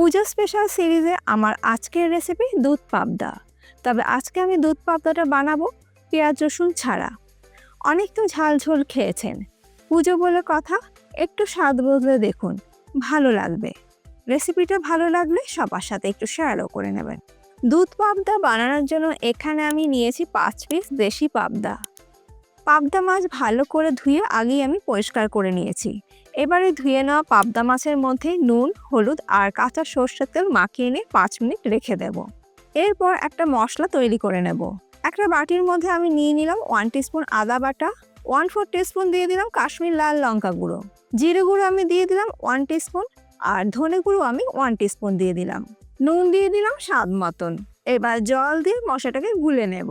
পুজো special সিরিজে আমার আজকের রেসিপি দুধ পাবদা। তবে আজকে আমি দুধ পাবদাটা বানাবো পেঁয়াজ রসুন ছাড়া। অনেক তো ঝাল ঝোল খেয়েছেন। পুজো বলে কথা, একটু স্বাদ বদলে দেখুন, ভালো লাগবে। রেসিপিটা ভালো লাগলে সবার সাথে একটু শেয়ারও করে নেবেন। দুধ পাবদা বানানোর জন্য এখানে আমি নিয়েছি পাঁচ পিস দেশি পাবদা। পাবদা মাছ ভালো করে ধুয়ে আগেই আমি পরিষ্কার করে নিয়েছি। এবারে ধুয়ে নেওয়া পাবদা মাছের মধ্যে নুন, হলুদ আর কাঁচা সর্ষের তেল মাখিয়ে নিয়ে পাঁচ মিনিট রেখে দেব। এরপর একটা মশলা তৈরি করে নেব। একটা বাটির মধ্যে আমি নিয়ে নিলাম ওয়ান টিস্পুন আদা বাটা ওয়ান ফোর টিস্পুন দিয়ে দিলাম কাশ্মীর লাল লঙ্কা গুঁড়ো। জিরে গুঁড়ো আমি দিয়ে দিলাম ওয়ান টিস্পুন আর ধনে গুঁড়ো আমি ওয়ান টিস্পুন দিয়ে দিলাম। নুন দিয়ে দিলাম স্বাদ মতন। এবার জল দিয়ে মশলাটাকে গুলে নেব।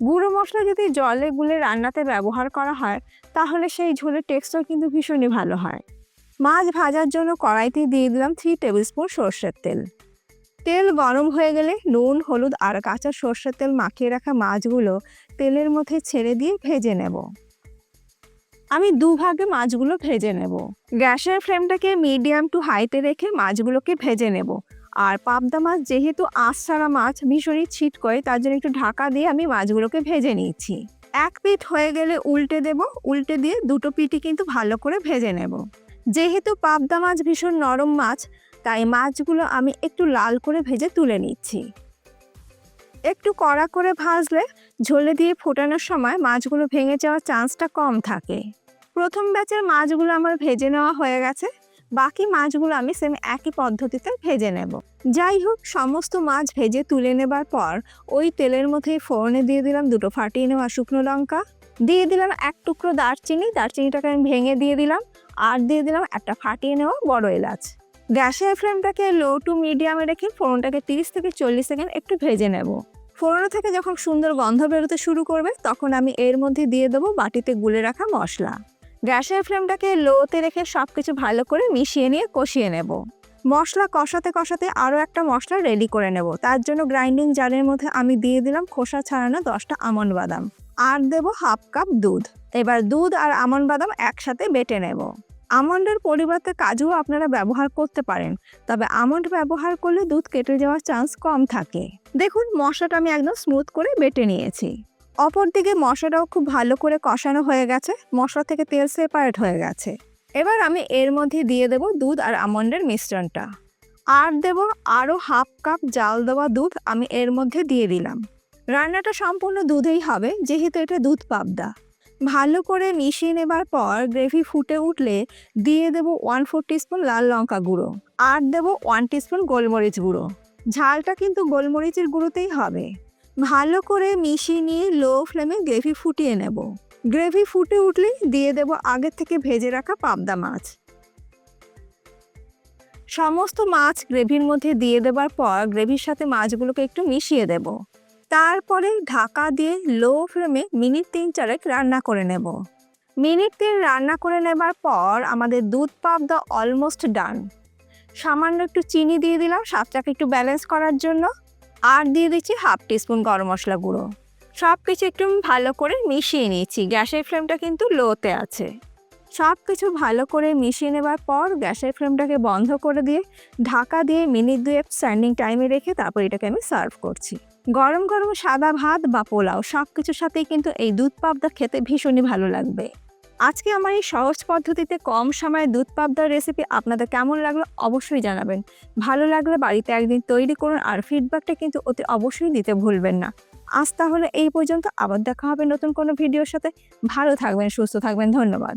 গুঁড়ো মশলা যদি জলে গুলে রান্নাতে ব্যবহার করা হয়, তাহলে সেই ঝোলের টেক্সচার কিন্তু ভীষণই ভালো হয়। মাছ ভাজার জন্য কড়াইতে দিয়ে দিলাম থ্রি টেবিল স্পুন সর্ষের তেল। তেল গরম হয়ে গেলে নুন, হলুদ আর কাঁচা সর্ষের তেল মাখিয়ে রাখা মাছগুলো তেলের মধ্যে ছেড়ে দিয়ে ভেজে নেব। আমি দুভাগে মাছগুলো ভেজে নেব। গ্যাসের ফ্লেমটাকে মিডিয়াম টু হাইতে রেখে মাছগুলোকে ভেজে নেব। আর পাবদা মাছ যেহেতু আঁশ ছাড়া মাছ ভীষণই ছিট করে, তার জন্য একটু ঢাকা দিয়ে আমি মাছগুলোকে ভেজে নিচ্ছি। এক পিঠ হয়ে গেলে উল্টে দেব, উল্টে দিয়ে দুটো পিঠই কিন্তু ভালো করে ভেজে নেব। যেহেতু পাবদা মাছ ভীষণ নরম মাছ, তাই মাছগুলো আমি একটু লাল করে ভেজে তুলে নিচ্ছি। একটু কড়া করে ভাজলে ঝোলে দিয়ে ফোটানোর সময় মাছগুলো ভেঙে যাওয়ার চান্সটা কম থাকে। প্রথম ব্যাচের মাছগুলো আমার ভেজে নেওয়া হয়ে গেছে। বাকি মাছগুলো আমি সেম একই পদ্ধতিতে ভেজে নেব। যাই হোক সমস্ত মাছ ভেজে তুলে নেবার পর ওই তেলের মধ্যে ফোড়নে দিয়ে দিলাম দুটো ফাটিয়ে নেওয়া শুকনো লঙ্কা। দিয়ে দিলাম এক টুকরো দারচিনি, দারচিনিটাকে আমি ভেঙে দিয়ে দিলাম আর দিয়ে দিলাম একটা ফাটিয়ে নেওয়া বড় এলাচ। গ্যাসের ফ্লেমটাকে লো টু মিডিয়ামে রেখে ফোড়নটাকে তিরিশ থেকে চল্লিশ সেকেন্ড একটু ভেজে নেব। ফোড়ন থেকে যখন সুন্দর গন্ধ বেরোতে শুরু করবে, তখন আমি এর মধ্যে দিয়ে দেবো বাটিতে গুলে রাখা মশলা। গ্যাসের ফ্লেমটাকে লোতে রেখে সব কিছু ভালো করে মিশিয়ে নিয়ে কষিয়ে নেব। মশলা কষাতে কষাতে আরও একটা মশলা রেডি করে নেব। তার জন্য গ্রাইন্ডিং জারের মধ্যে আমি দিয়ে দিলাম খোসা ছাড়ানো দশটা আমন্ড বাদাম। আর দেব হাফ কাপ দুধ। এবার দুধ আর আমন্ড বাদাম একসাথে বেটে নেব। আমন্ডের পরিবর্তে কাজুও আপনারা ব্যবহার করতে পারেন। তবে আমন্ড ব্যবহার করলে দুধ কেটে যাওয়ার চান্স কম থাকে। দেখুন, মশলাটা আমি একদম স্মুথ করে বেটে নিয়েছি। অপরদিকে মশলাটাও খুব ভালো করে কষানো হয়ে গেছে। মশলা থেকে তেল সেপারেট হয়ে গেছে। এবার আমি এর মধ্যে দিয়ে দেব দুধ আর আমন্ডের মিশ্রণটা। আর দেব আরও হাফ কাপ জাল দেওয়া দুধ আমি এর মধ্যে দিয়ে দিলাম। রান্নাটা সম্পূর্ণ দুধেই হবে, যেহেতু এটা দুধ পাবদা। ভালো করে মিশিয়ে নেবার পর গ্রেভি ফুটে উঠলে দিয়ে দেব ওয়ান ফোর টিস্পুন লাল লঙ্কা গুঁড়ো। আর দেব ওয়ান টিস্পুন গোলমরিচ গুঁড়ো। ঝালটা কিন্তু গোলমরিচের গুঁড়োতেই হবে। ভালো করে মিশিয়ে নিয়ে লো ফ্লেমে গ্রেভি ফুটিয়ে নেব। গ্রেভি ফুটে উঠলেই দিয়ে দেব আগের থেকে ভেজে রাখা পাবদা মাছ। সমস্ত মাছ গ্রেভির মধ্যে দিয়ে দেবার পর গ্রেভির সাথে মাছগুলোকে একটু মিশিয়ে দেব। তারপরে ঢাকা দিয়ে লো ফ্লেমে মিনিট তিন চারেক রান্না করে নেব। মিনিট তিন রান্না করে নেবার পর আমাদের দুধ পাবদা অলমোস্ট ডান সামান্য একটু চিনি দিয়ে দিলাম, স্বাদটাকে একটু ব্যালেন্স করার জন্য। আর দিয়ে দিচ্ছি হাফ টিস্পুন গরম মশলা গুঁড়ো। সব কিছু একটু ভালো করে মিশিয়ে নিয়েছি গ্যাসের ফ্লেমটা কিন্তু লোতে আছে। সব কিছু ভালো করে মিশিয়ে নেবার পর গ্যাসের ফ্লেমটাকে বন্ধ করে দিয়ে ঢাকা দিয়ে মিনিট দুয়েক স্ট্যান্ডিং টাইমে রেখে তারপর এটাকে আমি সার্ভ করছি। গরম গরম সাদা ভাত বা পোলাও সব কিছুর সাথেই কিন্তু এই দুধ পাবদা খেতে ভীষণই ভালো লাগবে। আজকে আমার এই সহজ পদ্ধতিতে কম সময়ে দুধ পাবদার রেসিপি আপনাদের কেমন লাগল অবশ্যই জানাবেন। ভালো লাগলে বাড়িতে একদিন তৈরি করুন আর ফিডব্যাকটা কিন্তু অতি অবশ্যই দিতে ভুলবেন না। আজ তাহলে এই পর্যন্ত, আবার দেখা হবে নতুন কোনো ভিডিওর সাথে। ভালো থাকবেন, সুস্থ থাকবেন, ধন্যবাদ।